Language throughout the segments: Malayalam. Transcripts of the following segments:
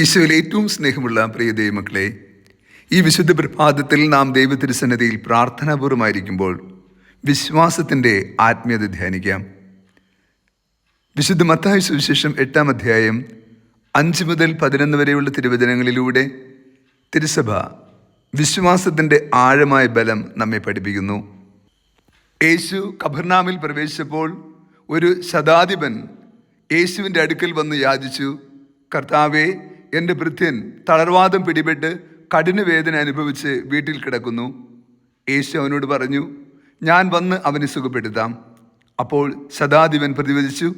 ഈശോയിൽ ഏറ്റവും സ്നേഹമുള്ള പ്രിയ ദൈവമക്കളെ ഈ വിശുദ്ധ പ്രഭാതത്തിൽ നാം ദൈവത്തിരുസന്നതിയിൽ പ്രാർത്ഥനാപൂർവമായിരിക്കുമ്പോൾ വിശ്വാസത്തിന്റെ ആത്മീയത ധ്യാനിക്കാം. വിശുദ്ധ മത്തായ സുവിശേഷം എട്ടാം അധ്യായം അഞ്ച് മുതൽ പതിനൊന്ന് വരെയുള്ള തിരുവചനങ്ങളിലൂടെ തിരുസഭ വിശ്വാസത്തിന്റെ ആഴമായ ബലം നമ്മെ പഠിപ്പിക്കുന്നു. യേശു കബർനാമിൽ പ്രവേശിച്ചപ്പോൾ ഒരു ശതാധിപൻ യേശുവിന്റെ അടുക്കൽ വന്ന് യാചിച്ചു കർത്താവെ എന്റെ ഭൃത്യൻ തളർവാദം പിടിപെട്ട് കഠിന വേദന അനുഭവിച്ച് വീട്ടിൽ കിടക്കുന്നു. യേശു അവനോട് പറഞ്ഞു ഞാൻ വന്ന് അവനെ സുഖപ്പെടുത്താം. അപ്പോൾ ശതാധിപൻ പ്രതിവചിച്ചു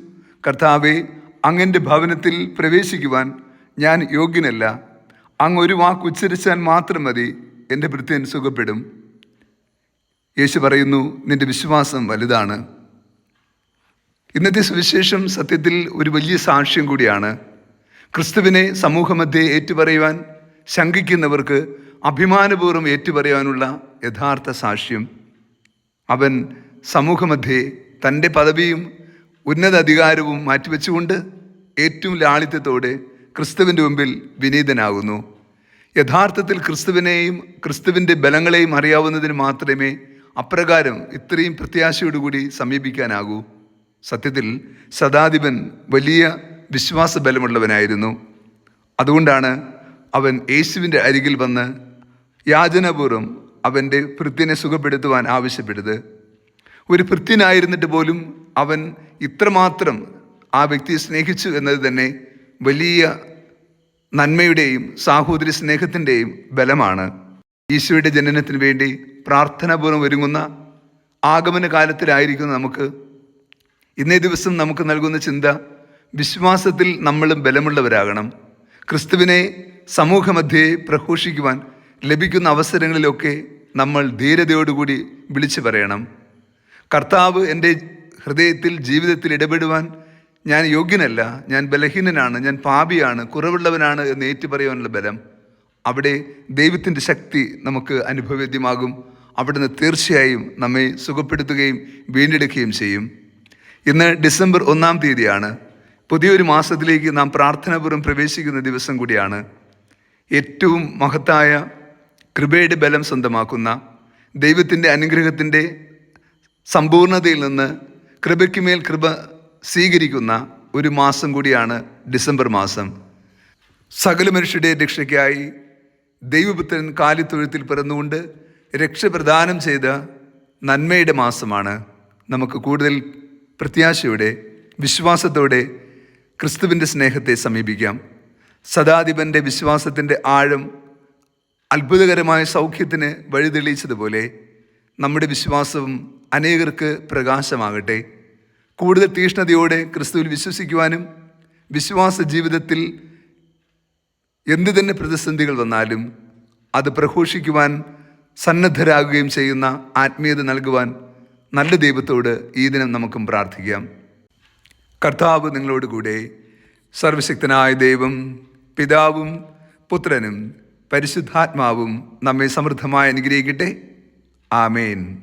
കർത്താവെ അങ്ങന്റെ ഭവനത്തിൽ പ്രവേശിക്കുവാൻ ഞാൻ യോഗ്യനല്ല. അങ്ങ് ഒരു വാക്ക് ഉച്ചരിച്ചാൽ മാത്രം മതി എന്റെ ഭൃത്യൻ സുഖപ്പെടും. യേശു പറയുന്നു നിന്റെ വിശ്വാസം വലുതാണ്. ഇന്നത്തെ സുവിശേഷം സത്യത്തിൽ ഒരു വലിയ സാക്ഷ്യം കൂടിയാണ്. ക്രിസ്തുവിനെ സമൂഹമധ്യേ ഏറ്റുപറയുവാൻ ശങ്കിക്കുന്നവർക്ക് അഭിമാനപൂർവം ഏറ്റുപറയാനുള്ള യഥാർത്ഥ സാക്ഷ്യം അവൻ സമൂഹമധ്യേ തന്റെ പദവിയും ഉന്നത അധികാരവും മാറ്റിവെച്ചുകൊണ്ട് ഏറ്റവും ലാളിത്യത്തോടെ ക്രിസ്തുവിന്റെ മുമ്പിൽ വിനീതനാകുന്നു. യഥാർത്ഥത്തിൽ ക്രിസ്തുവിനെയും ക്രിസ്തുവിന്റെ ബലങ്ങളെയും അറിയാവുന്നതിന് മാത്രമേ അപ്രകാരം ഇത്രയും പ്രത്യാശയോടുകൂടി സമീപിക്കാനാകൂ. സത്യത്തിൽ സദാധിപൻ വലിയ വിശ്വാസ ബലമുള്ളവനായിരുന്നു അതുകൊണ്ടാണ് അവൻ യേശുവിന്റെ അരികിൽ വന്ന് യാചനാപൂർവം അവന്റെ ഭൃത്യനെ സുഖപ്പെടുത്തുവാൻ ആവശ്യപ്പെട്ടത്. ഒരു ഭൃത്യനായിരുന്നിട്ട് പോലും അവൻ ഇത്രമാത്രം ആ വ്യക്തിയെ സ്നേഹിച്ചു എന്നത് തന്നെ വലിയ നന്മയുടെയും സാഹോദര്യ സ്നേഹത്തിന്റെയും ബലമാണ്. ഈശോയുടെ ജനനത്തിന് വേണ്ടി പ്രാർത്ഥനാപൂർവം ഒരുങ്ങുന്ന ആഗമന കാലത്തിലായിരിക്കുന്ന നമുക്ക്. ഇന്നേ ദിവസം നമുക്ക് നൽകുന്ന ചിന്ത വിശ്വാസത്തിൽ നമ്മളും ബലമുള്ളവരാകണം. ക്രിസ്തുവിനെ സമൂഹമധ്യേ പ്രഘോഷിക്കുവാൻ ലഭിക്കുന്ന അവസരങ്ങളിലൊക്കെ നമ്മൾ ധീരതയോടുകൂടി വിളിച്ചു പറയണം. കർത്താവ് എന്റെ ഹൃദയത്തിൽ ജീവിതത്തിൽ ഇടപെടുവാൻ ഞാൻ യോഗ്യനല്ല. ഞാൻ ബലഹീനനാണ്. ഞാൻ പാപിയാണ്. കുറവുള്ളവനാണ് എന്ന് ഏറ്റുപറയാനുള്ള ബലം അവിടെ ദൈവത്തിന്റെ ശക്തി നമുക്ക് അനുഭവേദ്യമാകും അവിടുന്ന് തീർച്ചയായും നമ്മെ സുഖപ്പെടുത്തുകയും വീണ്ടെടുക്കുകയും ചെയ്യും. ഇന്ന് ഡിസംബർ ഒന്നാം തീയതിയാണ്. പുതിയൊരു മാസത്തിലേക്ക് നാം പ്രാർത്ഥനാപൂർവം പ്രവേശിക്കുന്ന ദിവസം കൂടിയാണ് ഏറ്റവും മഹത്തായ കൃപയുടെ ബലം സ്വന്തമാക്കുന്ന ദൈവത്തിന്റെ അനുഗ്രഹത്തിന്റെ സമ്പൂർണതയിൽ നിന്ന് കൃപയ്ക്കുമേൽ കൃപ സ്വീകരിക്കുന്ന ഒരു മാസം കൂടിയാണ് ഡിസംബർ മാസം. സകല മനുഷ്യരുടെ രക്ഷയ്ക്കായി ദൈവപുത്രൻ കാലിത്തൊഴുത്തിൽ പിറന്നുകൊണ്ട് രക്ഷ പ്രദാനം ചെയ്ത നന്മയുടെ മാസമാണ്. നമുക്ക് കൂടുതൽ പ്രത്യാശയോടെ വിശ്വാസത്തോടെ ക്രിസ്തുവിന്റെ സ്നേഹത്തെ സമീപിക്കാം. സദാധിപന്റെ വിശ്വാസത്തിന്റെ ആഴം അത്ഭുതകരമായ സൗഖ്യത്തിന് വഴിതെളിയിച്ചതുപോലെ നമ്മുടെ വിശ്വാസവും അനേകർക്ക് പ്രകാശമാകട്ടെ. കൂടുതൽ തീഷ്ണതയോടെ ക്രിസ്തുവിൽ വിശ്വസിക്കുവാനും വിശ്വാസ ജീവിതത്തിൽ എന്തു തന്നെ പ്രതിസന്ധികൾ വന്നാലും അത് പ്രഘോഷിക്കുവാൻ സന്നദ്ധരാകുകയും ചെയ്യുന്ന ആത്മീയത നൽകുവാൻ നല്ല ദൈവത്തോട് ഈ ദിനം നമുക്കും പ്രാർത്ഥിക്കാം. കർത്താവ് നിങ്ങളോട് കൂടെ. സർവശക്തനായ ദൈവം പിതാവും പുത്രനും പരിശുദ്ധാത്മാവും നമ്മെ സമൃദ്ധമായി അനുഗ്രഹിക്കട്ടെ. ആമേൻ.